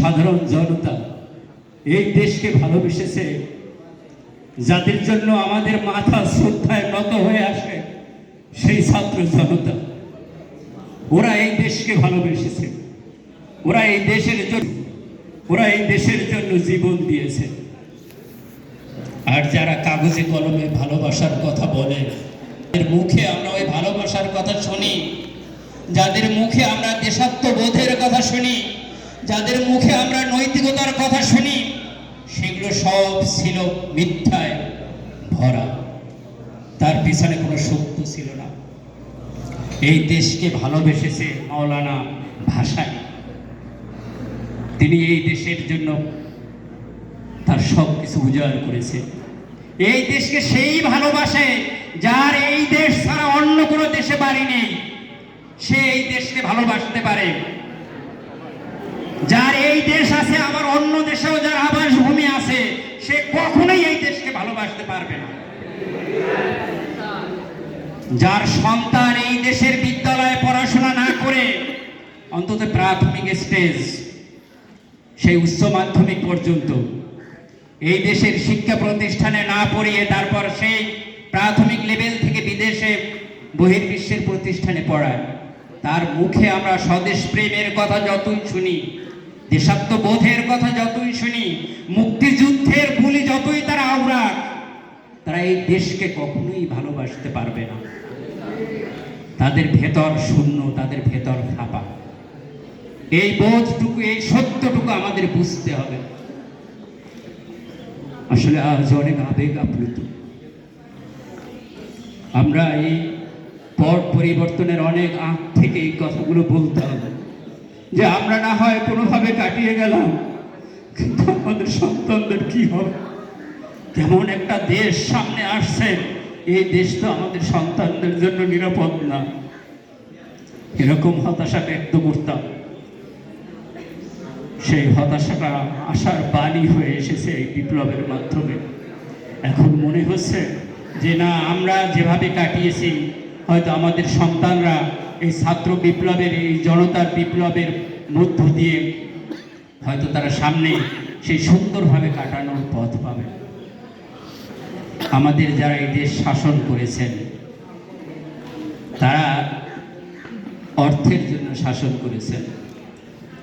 সাধারণ জনতা, এই দেশকে ভালোবেসেছে, যাদের জন্য আমাদের মাথা শ্রদ্ধায় নত হয়ে আসে, সেই ছাত্র জনতা। ওরা এই দেশকে ভালোবেসেছে। ওরা এই দেশের জন্য, ওরা এই দেশের জন্য জীবন দিয়েছে। আর যারা কাগজে কলমে ভালোবাসার কথা বলে এর মুখে আমরা ওই ভালোবাসার কথা শুনি, যাদের মুখে আমরা দেশাত্মবোধের কথা শুনি যাদের মুখে আমরা নৈতিকতার কথা শুনি, সেগুলো সব ছিল মিথ্যায় ভরা। তার পিছনে কোনো সত্য ছিল না। এই দেশকে ভালোবেসেছে মাওলানা ভাষায় তিনি এই দেশের জন্য তার সব কিছু উজাড় করেছে। এই দেশকে সেই ভালোবাসে যার এই দেশ ছাড়া অন্য কোনো দেশে বাড়ি নেই। সে এই দেশকে ভালোবাসতে পারে। যার এই দেশ আছে, আবার অন্য দেশেও যার আবাসভূমি আছে, সে কখনোই এই দেশকে ভালোবাসতে পারবে না। যার সন্তান এই দেশের বিদ্যালয়ে পড়াশোনা না করে, অন্তত প্রাথমিক স্টেজ, সেই উচ্চ মাধ্যমিক পর্যন্ত, এই দেশের শিক্ষা প্রতিষ্ঠানে না পড়িয়ে তারপর সেই প্রাথমিক লেভেল থেকে বিদেশে বহির্বিশ্বের প্রতিষ্ঠানে পড়ায়। তার মুখে আমরা স্বদেশ প্রেমের কথা যতই শুনি দেশাত্মবোধের কথা যতই শুনি, মুক্তিযুদ্ধের বুলি যতই তারা আওড়াক, তারা এই দেশকে কখনোই ভালোবাসতে পারবে না। তাদের ভেতর শূন্য, তাদের ভেতর ফাঁপা এই বোধটুকু, এই সত্যটুকু আমাদের বুঝতে হবে। আসলে আজ অনেক আবেগ আপ্লুত। আমরা এই পট পরিবর্তনের অনেক আগ থেকে এই কথাগুলো বলতে হবে। যে আমরা না হয় কোনোভাবে কাটিয়ে গেলাম, কিন্তু আমাদের সন্তানদের কি হবে? কেমন একটা দেশ সামনে আসছে, এই দেশ তো আমাদের সন্তানদের জন্য নিরাপদ না। এরকম হতাশা ব্যক্ত করতাম। সেই হতাশাটা আশার বাণী হয়ে এসেছে এই বিপ্লবের মাধ্যমে। এখন মনে হচ্ছে যে না, আমরা যেভাবে কাটিয়েছি, হয়তো আমাদের সন্তানরা এই ছাত্র বিপ্লবের, এই জনতার বিপ্লবের মধ্য দিয়ে হয়তো তারা সামনে সেই সুন্দরভাবে কাটানোর পথ পাবে আমাদের যারা এই দেশ শাসন করেছেন, তারা অর্থের জন্য শাসন করেছেন,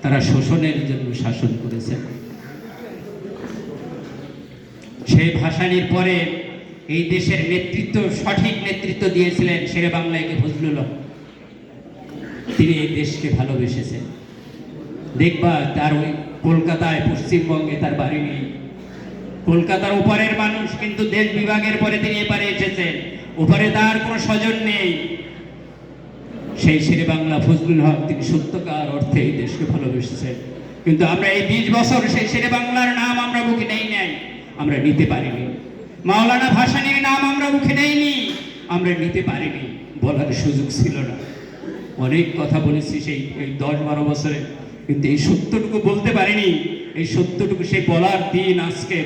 তারা শোষণের জন্য শাসন করেছেন সেই ভাসানির পরে এই দেশের নেতৃত্ব, সঠিক নেতৃত্ব দিয়েছিলেন শেরে বাংলাকে ফজলুল হক। তিনি এই দেশকে ভালোবেসেছেন। দেখবা, তার ওই কলকাতায়, পশ্চিমবঙ্গে তার বাড়ি নেই। কলকাতার ওপারের মানুষ কিন্তু দেশ বিভাগের পরে তিনি এপারে এসেছেন। ওপারে তার কোনো স্বজন নেই। সেই শেরে বাংলা ফজলুল হক তিনি সত্যকার অর্থে এই দেশকে ভালোবেসেছেন। কিন্তু আমরা এই বিশ বছর সেই শেরে বাংলার নাম আমরা মুখে নেই নাই। আমরা নিতে পারিনি। মাওলানা ভাসানির নাম আমরা মুখে নেইনি। আমরা নিতে পারিনি। বলার সুযোগ ছিল না। অনেক কথা বলেছি সেই, এই দশ বারো বছরে, কিন্তু এই সত্যটুকু বলতে পারিনি। এই সত্যটুকু সেই বলার দিন আজকে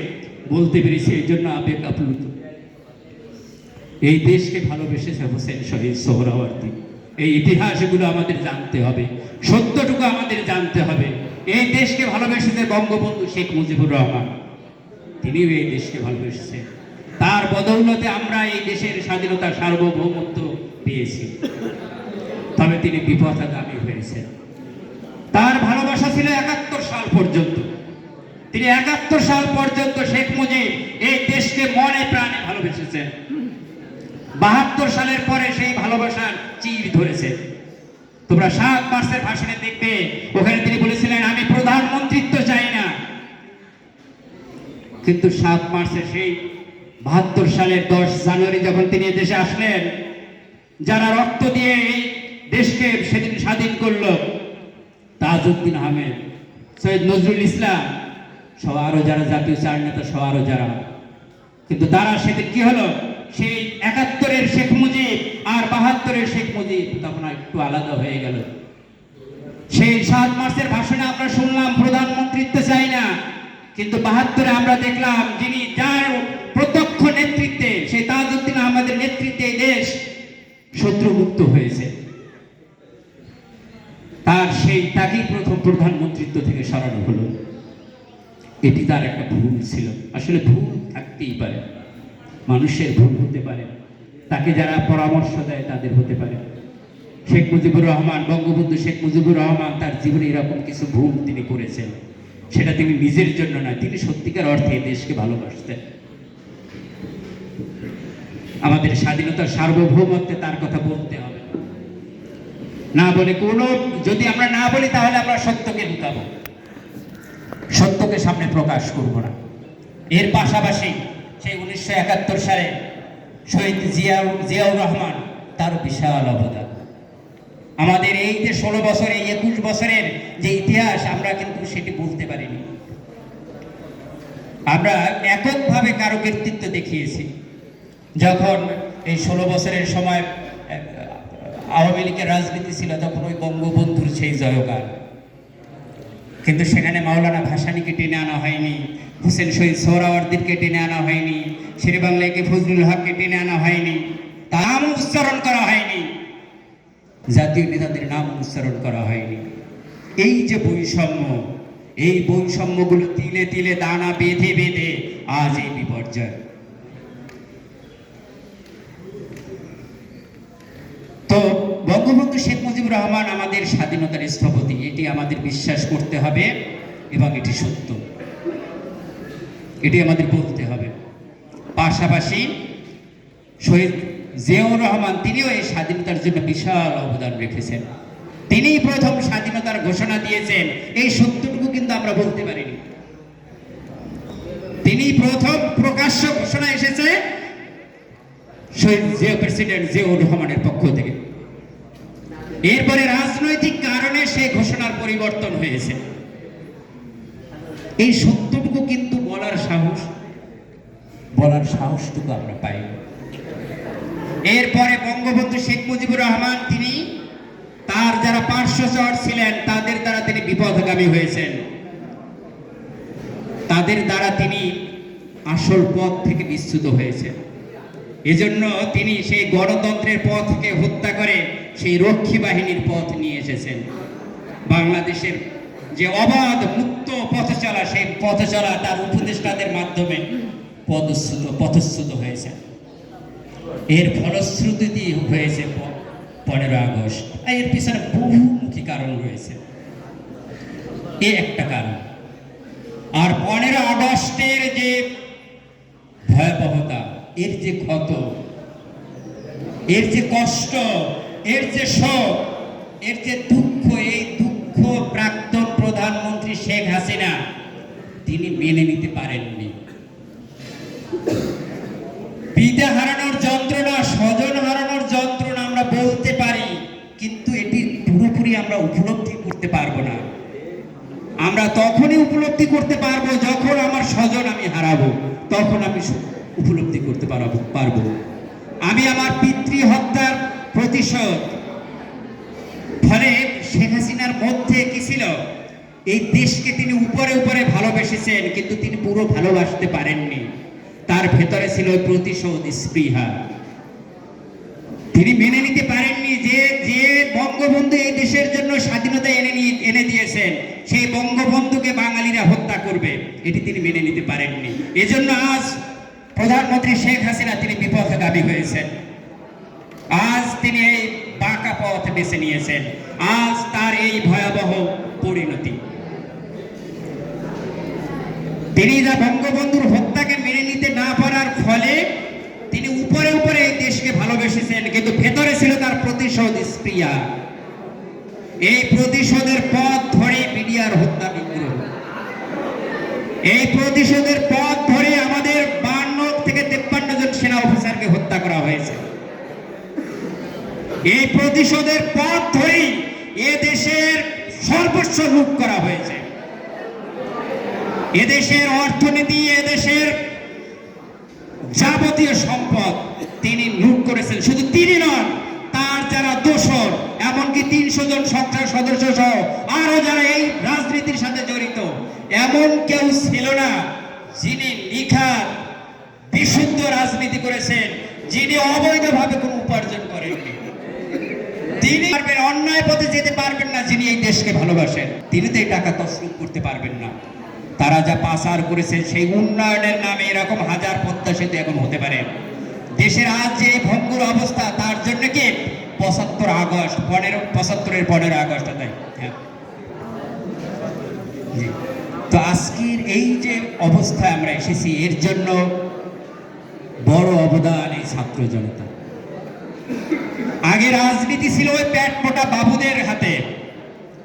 বলতে পেরেছি, এই জন্য আবেগ আপ্লুত। এই দেশকে ভালোবেসেছে হোসেন শহীদ সোহরাওয়ার্দী। এই ইতিহাসগুলো আমাদের জানতে হবে, সত্যটুকু আমাদের জানতে হবে। এই দেশকে ভালোবেসেছে বঙ্গবন্ধু শেখ মুজিবুর রহমান। তিনিও এই দেশকে ভালোবেসেছেন। তার বদৌলতে আমরা এই দেশের স্বাধীনতা সার্বভৌমত্ব পেয়েছি। তবে তিনি বিপথগামী হয়েছেন। তার ভালোবাসা ছিল একাত্তর সাল পর্যন্ত। তিনি একাত্তর সাল পর্যন্ত শেখ মুজিব এই দেশকে মনে প্রাণে ভালোবেসেছেন। বাহাত্তর সালের পরে সেই ভালোবাসার চির ধরেছে। তোমরা সাত মার্চের ভাষণে দেখবে, ওখানে তিনি বলেছিলেন, আমি প্রধানমন্ত্রিত্ব চাই না। কিন্তু সাত মার্চে সেই বাহাত্তর সালের দশ জানুয়ারি যখন তিনি দেশে আসলেন, যারা রক্ত দিয়ে এই দেশকে সেদিন স্বাধীন করল তাজউদ্দিন আহমেদ, সৈয়দ নজরুল ইসলাম। সহ আরও যারা জাতীয় চার নেতা, সহ আরও যারা। কিন্তু তারা সেদিন কি হলো? সেই একাত্তরের শেখ মুজিব আর বাহাত্তরের শেখ মুজিব তখন একটু আলাদা হয়ে গেল। সেই সাত মার্চের ভাষণে আমরা শুনলাম, প্রধানমন্ত্রিত্ব চাই না, কিন্তু বাহাত্তরে আমরা দেখলাম যিনি যার প্রত্যক্ষ নেতৃত্বে, সেই তাজউদ্দিন আহমেদের নেতৃত্বে দেশ শত্রুমুক্ত হয়েছে। তার সেই তাকেই প্রথম প্রধানমন্ত্রিত্ব থেকে সরানো হলো। এটি তার একটা ভুল ছিল। আসলে ভুল থাকতেই পারে। মানুষের ভুল হতে পারে। তাকে যারা পরামর্শ দেয়, তাদের হতে পারে। শেখ মুজিবুর রহমান, বঙ্গবন্ধু শেখ মুজিবুর রহমান, তার জীবনে এরকম কিছু ভুল তিনি করেছেন। সেটা তিনি নিজের জন্য না তিনি সত্যিকার অর্থে দেশকে ভালোবাসতেন। আমাদের স্বাধীনতার সার্বভৌমত্বে তার কথা বলতে হবে না বলে কোনো, যদি আমরা না বলি, তাহলে আমরা সত্যকে লুকাবো। সত্যকে সামনে প্রকাশ করব না। এর পাশাপাশি সেই উনিশশো একাত্তর সালে শহীদ জিয়াউর জিয়াউর রহমান তার বিশাল অবদান। আমাদের এই যে ষোলো বছর একুশ বছরের যে ইতিহাস, আমরা কিন্তু সেটি বলতে পারিনি। আমরা এককভাবে কারও কৃতিত্ব দেখিয়েছি। যখন এই ষোলো বছরের সময় আওয়ামী লীগের রাজনীতি ছিল তখন ওই বঙ্গবন্ধুর সেই জয়গান কিন্তু সেখানে মাওলানা ভাসানীকে টেনে আনা হয়নি, হুসেন শহীদ সোহরাওয়ার্দিনকে টেনে আনা হয়নি শেরেবাংলাকে ফজলুল হককে টেনে আনা হয়নি নাম উচ্চারণ করা হয়নি, জাতীয় নেতাদের নাম উচ্চারণ করা হয়নি। এই যে বৈষম্য, এই বৈষম্যগুলো তিলে তিলে দানা বেঁধে বেঁধে আজ এই বিপর্যয় তো বঙ্গবন্ধু শেখ মুজিবুর রহমান আমাদের স্বাধীনতার স্থপতি। এটি আমাদের বিশ্বাস করতে হবে এবং এটি সত্য। এটি আমাদের বলতে হবে। পাশাপাশি শহীদ জিয়াউর রহমান, তিনিও এই স্বাধীনতার জন্য বিশাল অবদান রেখেছেন। তিনিই প্রথম স্বাধীনতার ঘোষণা দিয়েছেন। এই সত্যটুকু কিন্তু আমরা বলতে পারিনি। তিনি প্রথম প্রকাশ্য ঘোষণা এসেছে শহীদ জিয়া প্রেসিডেন্ট জিয়াউর রহমানের পক্ষ থেকে। এরপরে রাজনৈতিক কারণে সে ঘোষণার পরিবর্তন হয়েছে। এই সত্যটুকু কিন্তু বলার সাহস, বলার সাহসটুকু আমরা পাই। এরপরে বঙ্গবন্ধু শেখ মুজিবুর রহমান, তিনি তার যারা পার্শ্বচর ছিলেন, তাদের দ্বারা তিনি বিপদগামী হয়েছেন। তাদের দ্বারা তিনি আসল পথ থেকে বিচ্যুত হয়েছেন। এজন্য তিনি সেই গণতন্ত্রের পথকে হত্যা করে সেই রক্ষী বাহিনীর পথ নিয়ে এসেছেন। বাংলাদেশের যে অবাধ মুক্ত পথ চলা, সেই পথ চলা তার উপদেষ্টাদের মাধ্যমে পদচ্যুত পথচ্যুত হয়েছে। এর ফলশ্রুতি হয়েছে পনেরো আগস্ট? এর পিছনে বহুমুখী কারণ রয়েছে। এ একটা কারণ। আর পনেরো আগস্টের যে ভয়াবহতা, এর যে ক্ষত, এর যে কষ্ট এর যে শোক, এর যে দুঃখ, এই দুঃখ প্রাক্তন প্রধানমন্ত্রী শেখ হাসিনা, তিনি মেনে নিতে পারেননি। পিতা হারানোর যন্ত্রণা, স্বজন হারানোর যন্ত্রণা আমরা বলতে পারি, কিন্তু এটি পুরোপুরি আমরা উপলব্ধি করতে পারব না। আমরা তখনই উপলব্ধি করতে পারব যখন আমার স্বজন আমি হারাবো, তখন আমি উপলব্ধি করতে পারব পারব। আমি আমার পিতৃ হত্যার প্রতিশোধ। ফলে শেখ হাসিনার মধ্যে কি ছিল? এই দেশকে তিনি উপরে উপরে ভালোবেসেছেন, কিন্তু তিনি পুরো ভালোবাসতে পারেননি। তার ভেতরে ছিল প্রতিশোধ, স্পৃহা। তিনি মেনে নিতে পারেননি যে যে বঙ্গবন্ধু এই দেশের জন্য স্বাধীনতা এনে নিয়ে, এনে দিয়েছেন, সেই বঙ্গবন্ধুকে বাঙালিরা হত্যা করবে। এটি তিনি মেনে নিতে পারেননি। এজন্য আজ প্রধানমন্ত্রী শেখ হাসিনা, তিনি বিপথগামী হয়েছেন। আজ তিনি এই বাঁকা পথ বেছে নিয়েছেন। আজ তার এই ভয়াবহ পরিণতি। তিনি যা বঙ্গবন্ধুর হত্যাকে মেনে নিতে না পারার ফলে তিনি উপরে উপরে এই দেশকে ভালোবেসেছেন, কিন্তু ভেতরে ছিল তার প্রতিশোধ স্প্রিয়া। এই প্রতিশোধের পথ ধরে মিডিয়ার হত্যা বিগ্রহ। এই প্রতিশোধের পথ ধরে আমাদের বান্ন থেকে তেপ্পান্ন জন সেনা অফিসারকে হত্যা করা হয়েছে। এই প্রতিশোধের পথ ধরেই এ দেশের সর্বস্ব লুট করা হয়েছে। এদেশের অর্থনীতি এদেশের যাবতীয় সম্পদ তিনি লুট করেছেন। শুধু তিনি নন, তার যারা দোষর, এমনকি তিনশো জন সরকার সদস্য সহ আরও যারা এই রাজনীতির সাথে জড়িত, এমন কেউ ছিল না যিনি নিখাত বিশুদ্ধ রাজনীতি করেছেন, যিনি অবৈধভাবে কোনো উপার্জন করেননি। তিনি পারবেন, অন্যায় পথে যেতে পারবেন না যিনি এই দেশকে ভালোবাসেন। তিনি তো এই টাকা তসরুপ করতে পারবেন না। তারা যা পাচার করেছে সেই উন্নয়নের নামে এরকম হাজার পদ্মা সেতু এখন হতে পারে। দেশের আজ যে ভঙ্গুর অবস্থা, তার জন্য কি পঁচাত্তর আগস্ট, পনেরো, পঁচাত্তরের পনেরো আগস্ট তাই? হ্যাঁ। তো আজকের এই যে অবস্থায় আমরা এসেছি, এর জন্য বড় অবদান এই ছাত্র জনতা। আগে রাজনীতি ছিল ওই প্যাট মোটা বাবুদের হাতে,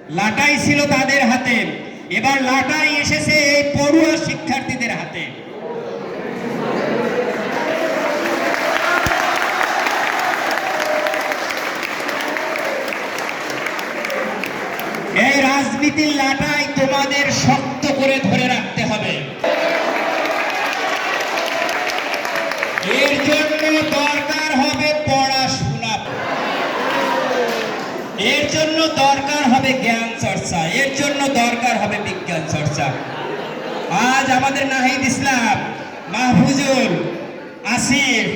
লাটাই ছিল তাদের হাতে, এবার লাটাই এসেছে এই পড়ুয়া শিক্ষার্থীদের হাতে। এই রাজনীতির লাটাই তোমাদের শক্ত দরকার হবে জ্ঞান চর্চা, এর জন্য দরকার হবে বিজ্ঞান চর্চা। আজ আমাদের নাহিদ ইসলাম মাহফুজুল আসিফ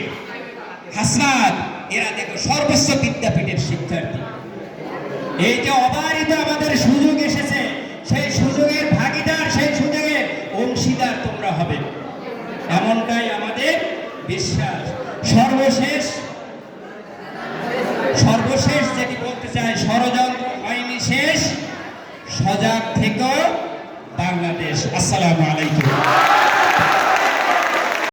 হাসনাদ এরা দেখো সর্বোচ্চ বিদ্যাপীঠের শিক্ষার্থী। এই যে অবারিত আমাদের সুযোগ